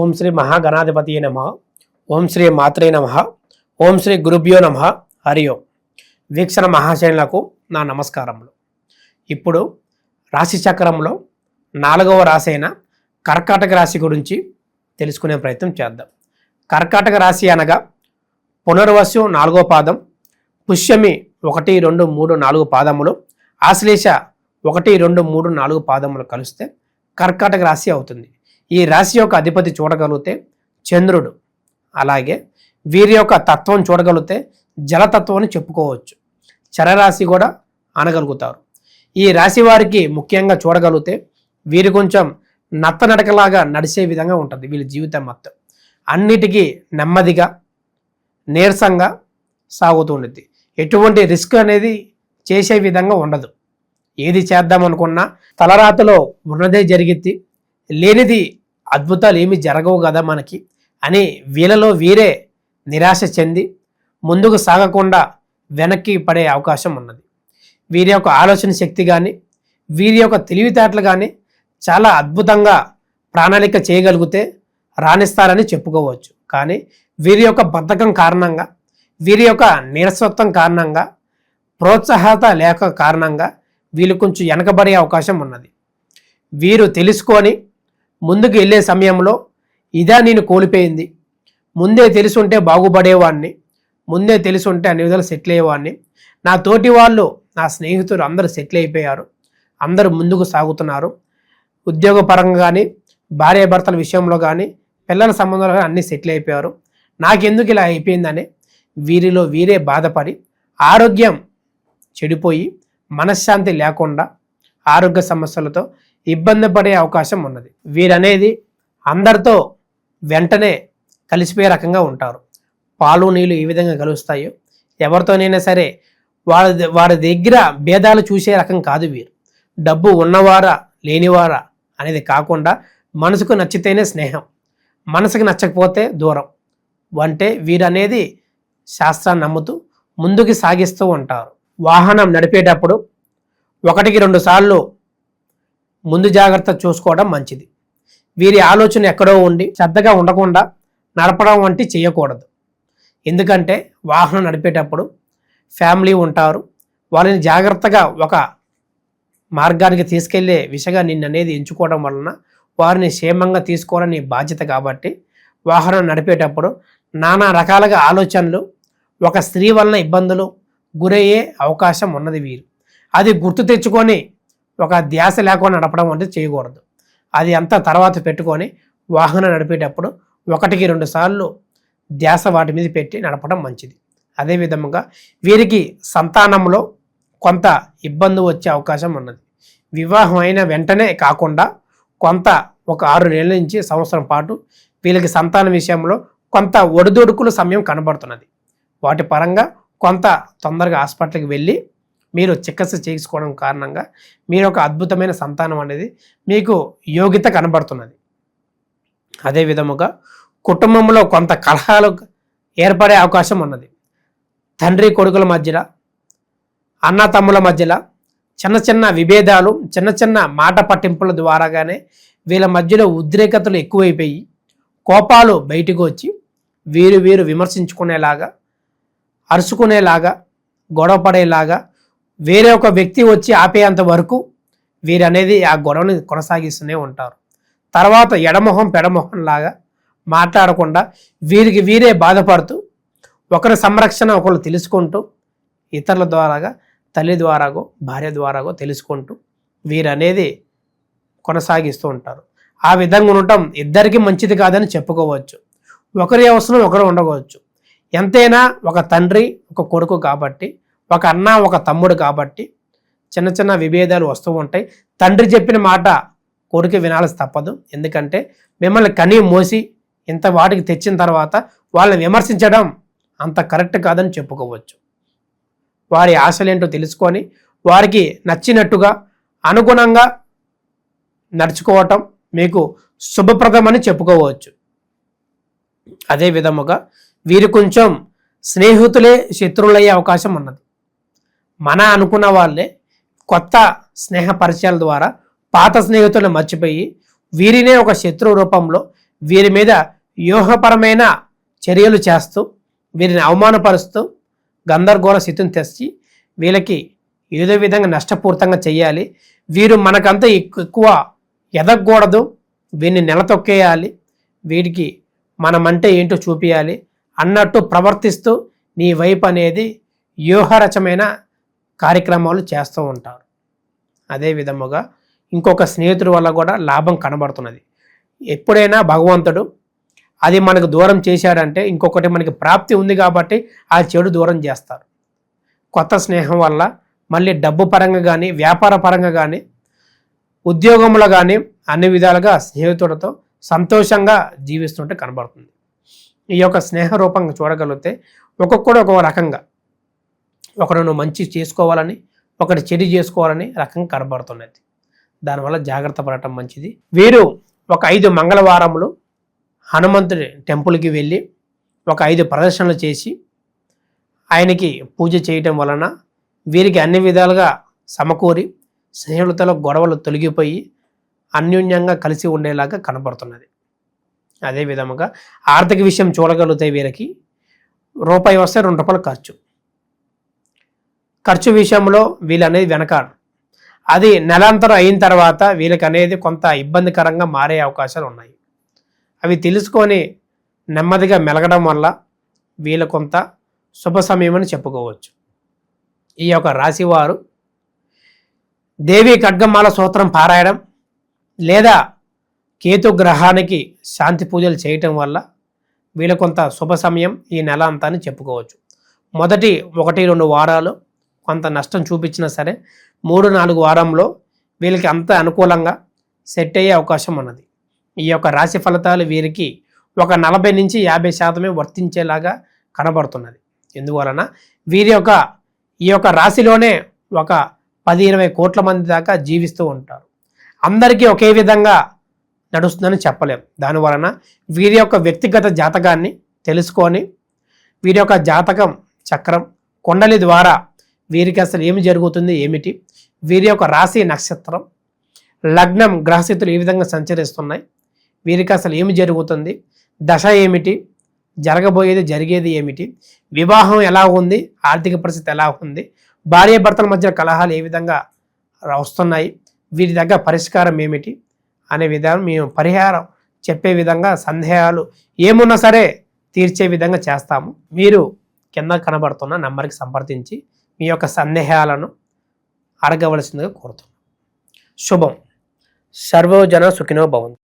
ఓం శ్రీ మహాగణాధిపతి నమ ఓం శ్రీ మాత్రే నమ ఓం శ్రీ గురుభ్యో నమ హరి ఓం. వీక్షణ మహాశైనులకు నా నమస్కారములు. ఇప్పుడు రాశి చక్రంలో నాలుగవ రాశి అయిన కర్కాటక రాశి గురించి తెలుసుకునే ప్రయత్నం చేద్దాం. కర్కాటక రాశి అనగా పునర్వసు నాలుగో పాదం పుష్యమి ఒకటి రెండు మూడు నాలుగు పాదములు ఆశ్లేష ఒకటి రెండు మూడు నాలుగు పాదములు కలిస్తే కర్కాటక రాశి అవుతుంది. ఈ రాశి యొక్క అధిపతి చూడగలిగితే చంద్రుడు అలాగే వీరి యొక్క తత్వం చూడగలిగితే జలతత్వం అని చెప్పుకోవచ్చు. చరరాశి కూడా అనగలుగుతారు. ఈ రాశి వారికి ముఖ్యంగా చూడగలిగితే వీరు కొంచెం నత్తనడకలాగా నడిచే విధంగా ఉంటుంది వీళ్ళ జీవితం మొత్తం. అన్నిటికీ నెమ్మదిగా నీరసంగా సాగుతూ ఉంటుంది ఎటువంటి రిస్క్ అనేది చేసే విధంగా ఉండదు. ఏది చేద్దాం అనుకున్నా తలరాతలో ఉన్నదే జరిగిద్ది. లేనిది అద్భుతాలు ఏమి జరగవు కదా మనకి అని వీళ్ళలో వీరే నిరాశ చెంది ముందుకు సాగకుండా వెనక్కి పడే అవకాశం ఉన్నది. వీరి యొక్క ఆలోచన శక్తి కానీ వీరి యొక్క తెలివితేటలు కానీ చాలా అద్భుతంగా ప్రణాళిక చేయగలిగితే రాణిస్తారని చెప్పుకోవచ్చు. కానీ వీరి యొక్క బద్ధకం కారణంగా వీరి యొక్క నీరసత్వం కారణంగా ప్రోత్సాహత లేక కారణంగా వీళ్ళు కొంచెం వెనకబడే అవకాశం ఉన్నది. వీరు తెలుసుకొని ముందుకు వెళ్ళే సమయంలో ఇదా నేను కోల్పోయింది. ముందే తెలుసుంటే బాగుపడేవాడిని ముందే తెలుసుంటే అన్ని విధాలు సెటిల్ అయ్యేవాడిని నా తోటి వాళ్ళు నా స్నేహితులు అందరూ సెటిల్ అయిపోయారు అందరూ ముందుకు సాగుతున్నారు. ఉద్యోగపరంగా కానీ భార్యాభర్తల విషయంలో కానీ పిల్లల సంబంధాలు కానీ అన్నీ సెటిల్ అయిపోయారు నాకెందుకు ఇలా అయిపోయిందని వీరిలో వీరే బాధపడి ఆరోగ్యం చెడిపోయి మనశ్శాంతి లేకుండా ఆరోగ్య సమస్యలతో ఇబ్బంది పడే అవకాశం ఉన్నది. వీరనేది అందరితో వెంటనే కలిసిపోయే రకంగా ఉంటారు. పాలు నీళ్ళు ఏ విధంగా కలుస్తాయో ఎవరితోనైనా సరే వారి వారి దగ్గర భేదాలు చూసే రకం కాదు వీరు. డబ్బు ఉన్నవారా లేనివారా అనేది కాకుండా మనసుకు నచ్చితేనే స్నేహం మనసుకు నచ్చకపోతే దూరం. అంటే వీరనేది శాస్త్రాన్ని నమ్ముతూ ముందుకు సాగిస్తూ ఉంటారు. వాహనం నడిపేటప్పుడు ఒకటికి రెండు సార్లు ముందు జాగ్రత్త చూసుకోవడం మంచిది. వీరి ఆలోచన ఎక్కడో ఉండి శ్రద్ధగా ఉండకుండా నడపడం వంటి చేయకూడదు. ఎందుకంటే వాహనం నడిపేటప్పుడు ఫ్యామిలీ ఉంటారు. వాళ్ళని జాగ్రత్తగా ఒక మార్గానికి తీసుకెళ్ళే విషగా నిన్న అనేది ఎంచుకోవడం వలన వారిని క్షేమంగా తీసుకోవడం బాధ్యత కాబట్టి వాహనం నడిపేటప్పుడు నానా రకాలుగా ఆలోచనలు ఒక స్త్రీ వలన ఇబ్బందులు గురయ్యే అవకాశం ఉన్నది వీరు. అది గుర్తు తెచ్చుకొని ఒక ధ్యాస లేకుండా నడపడం అనేది చేయకూడదు. అది అంతా తర్వాత పెట్టుకొని వాహనం నడిపేటప్పుడు ఒకటికి రెండు సార్లు ధ్యాస వాటి మీద పెట్టి నడపడం మంచిది. అదేవిధంగా వీరికి సంతానంలో కొంత ఇబ్బంది వచ్చే అవకాశం ఉన్నది. వివాహం అయిన వెంటనే కాకుండా కొంత ఒక ఆరు నెలల నుంచి సంవత్సరం పాటు వీళ్ళకి సంతాన విషయంలో కొంత ఒడిదొడుకుల సమయం కనబడుతున్నది. వాటి పరంగా కొంత తొందరగా హాస్పిటల్కి వెళ్ళి మీరు చికిత్స చేసుకోవడం కారణంగా మీరు ఒక అద్భుతమైన సంతానం అనేది మీకు యోగ్యత కనబడుతున్నది. అదే విధముగా కుటుంబంలో కొంత కలహాలు ఏర్పడే అవకాశం ఉన్నది. తండ్రి కొడుకుల మధ్యలో అన్న తమ్ముల మధ్యలో చిన్న చిన్న విభేదాలు చిన్న చిన్న మాట పట్టింపుల ద్వారాగానే వీళ్ళ మధ్యలో ఉద్రేకతలు ఎక్కువైపోయి కోపాలు బయటకు వచ్చి వీరు వీరు విమర్శించుకునేలాగా అరుచుకునేలాగా గొడవ పడేలాగా వేరే ఒక వ్యక్తి వచ్చి ఆపేంత వరకు వీరనేది ఆ గొడవని కొనసాగిస్తూనే ఉంటారు. తర్వాత ఎడమొహం పెడమొహం లాగా మాట్లాడకుండా వీరికి వీరే బాధపడుతూ ఒకరి సంరక్షణ ఒకరు తెలుసుకుంటూ ఇతరుల ద్వారాగా తల్లి ద్వారాగో భార్య ద్వారాగో తెలుసుకుంటూ వీరనేది కొనసాగిస్తూ ఉంటారు. ఆ విధంగా ఉండటం ఇద్దరికి మంచిది కాదని చెప్పుకోవచ్చు. ఒకరి అవసరం ఒకరు ఉండవచ్చు. ఎంతైనా ఒక తండ్రి ఒక కొడుకు కాబట్టి ఒక అన్న ఒక తమ్ముడు కాబట్టి చిన్న చిన్న విభేదాలు వస్తూ ఉంటాయి. తండ్రి చెప్పిన మాట కొడుకు వినాల్సి తప్పదు. ఎందుకంటే మిమ్మల్ని కనీ మోసి ఇంత వాటికి తెచ్చిన తర్వాత వాళ్ళని విమర్శించడం అంత కరెక్ట్ కాదని చెప్పుకోవచ్చు. వారి ఆశలేంటో తెలుసుకొని వారికి నచ్చినట్టుగా అనుగుణంగా నడుచుకోవటం మీకు శుభప్రదమని చెప్పుకోవచ్చు. అదే విధముగా వీరు కొంచెం స్నేహితులే శత్రువులయ్యే అవకాశం ఉన్నది. మన అనుకున్న వాళ్ళే కొత్త స్నేహ పరిచయాల ద్వారా పాత స్నేహితులను మర్చిపోయి వీరినే ఒక శత్రు రూపంలో వీరి మీద వ్యూహపరమైన చర్యలు చేస్తూ వీరిని అవమానపరుస్తూ గందరగోళ స్థితిని తెచ్చి వీళ్ళకి ఏదో విధంగా నష్టపూరితంగా చేయాలి వీరు మనకంతా ఎక్కువ ఎదగకూడదు. వీరిని నిలతొక్కేయాలి. వీడికి మనమంటే ఏంటో చూపించాలి అన్నట్టు ప్రవర్తిస్తూ నీ వైపు అనేది వ్యూహరచమైన కార్యక్రమాలు చేస్తూ ఉంటారు. అదే విధముగా ఇంకొక స్నేహితుడి వల్ల కూడా లాభం కనబడుతున్నది. ఎప్పుడైనా భగవంతుడు అది మనకు దూరం చేశాడంటే ఇంకొకటి మనకి ప్రాప్తి ఉంది కాబట్టి ఆ చెడు దూరం చేస్తారు. కొత్త స్నేహం వల్ల మళ్ళీ డబ్బు పరంగా కానీ వ్యాపార పరంగా కానీ ఉద్యోగంలో కానీ అన్ని విధాలుగా స్నేహితుడితో సంతోషంగా జీవిస్తుంటే కనబడుతుంది. ఈ యొక్క స్నేహ రూపంగా చూడగలిగితే ఒక్కొక్కడు ఒక్కొక్క రకంగా ఒకడు నువ్వు మంచి చేసుకోవాలని ఒకటి చెడు చేసుకోవాలని రకంగా కనబడుతున్నది. దానివల్ల జాగ్రత్త పడటం మంచిది. వీరు ఒక ఐదు మంగళవారములు హనుమంతుడి టెంపుల్కి వెళ్ళి ఒక ఐదు ప్రదర్శనలు చేసి ఆయనకి పూజ చేయటం వలన వీరికి అన్ని విధాలుగా సమకూరి స్నేహితులతో గొడవలు తొలగిపోయి అన్యోన్యంగా కలిసి ఉండేలాగా కనబడుతున్నది. అదే విధముగా ఆర్థిక విషయం చూడగలిగితే వీరికి రూపాయి వస్తే రెండు రూపాయలు ఖర్చు. ఖర్చు విషయంలో వీళ్ళనేది వెనకాడు అది నెలాంతరం అయిన తర్వాత వీళ్ళకి అనేది కొంత ఇబ్బందికరంగా మారే అవకాశాలు ఉన్నాయి. అవి తెలుసుకొని నెమ్మదిగా మెలగడం వల్ల వీళ్ళ కొంత శుభ సమయం అని చెప్పుకోవచ్చు. ఈ యొక్క రాశివారు దేవి ఖడ్గమాల సూత్రం పారాయడం లేదా కేతు గ్రహానికి శాంతి పూజలు చేయటం వల్ల వీళ్ళ కొంత శుభ సమయం ఈ నెల అంతా అని చెప్పుకోవచ్చు. మొదటి ఒకటి రెండు వారాలు కొంత నష్టం చూపించినా సరే మూడు నాలుగు వారంలో వీళ్ళకి అంత అనుకూలంగా సెట్ అయ్యే అవకాశం ఉన్నది. ఈ యొక్క రాశి ఫలితాలు వీరికి ఒక నలభై నుంచి యాభై శాతమే వర్తించేలాగా కనబడుతున్నది. ఎందువలన వీరి యొక్క ఈ యొక్క రాశిలోనే ఒక పది ఇరవై కోట్ల మంది దాకా జీవిస్తూ ఉంటారు. అందరికీ ఒకే విధంగా నడుస్తుందని చెప్పలేం. దానివలన వీరి యొక్క వ్యక్తిగత జాతకాన్ని తెలుసుకొని వీరి యొక్క జాతకం చక్రం కొండలి ద్వారా వీరికి అసలు ఏమి జరుగుతుంది ఏమిటి? వీరి యొక్క రాశి నక్షత్రం లగ్నం గ్రహస్థితులు ఏ విధంగా సంచరిస్తున్నాయి. వీరికి అసలు ఏమి జరుగుతుంది? దశ ఏమిటి? జరగబోయేది జరిగేది ఏమిటి? వివాహం ఎలా ఉంది? ఆర్థిక పరిస్థితి ఎలా ఉంది? భార్య భర్తల మధ్య కలహాలు ఏ విధంగా వస్తున్నాయి? వీరి దగ్గర పరిష్కారం ఏమిటి? అనే విధానం మేము పరిహారం చెప్పే విధంగా సందేహాలు ఏమున్నా సరే తీర్చే విధంగా చేస్తాము. మీరు కింద కనబడుతున్న నెంబర్కి సంప్రదించి మీ యొక్క సందేహాలను అడగవలసిందిగా కోరుతున్నాను శుభం. సర్వోజన సుఖినో భవంతు.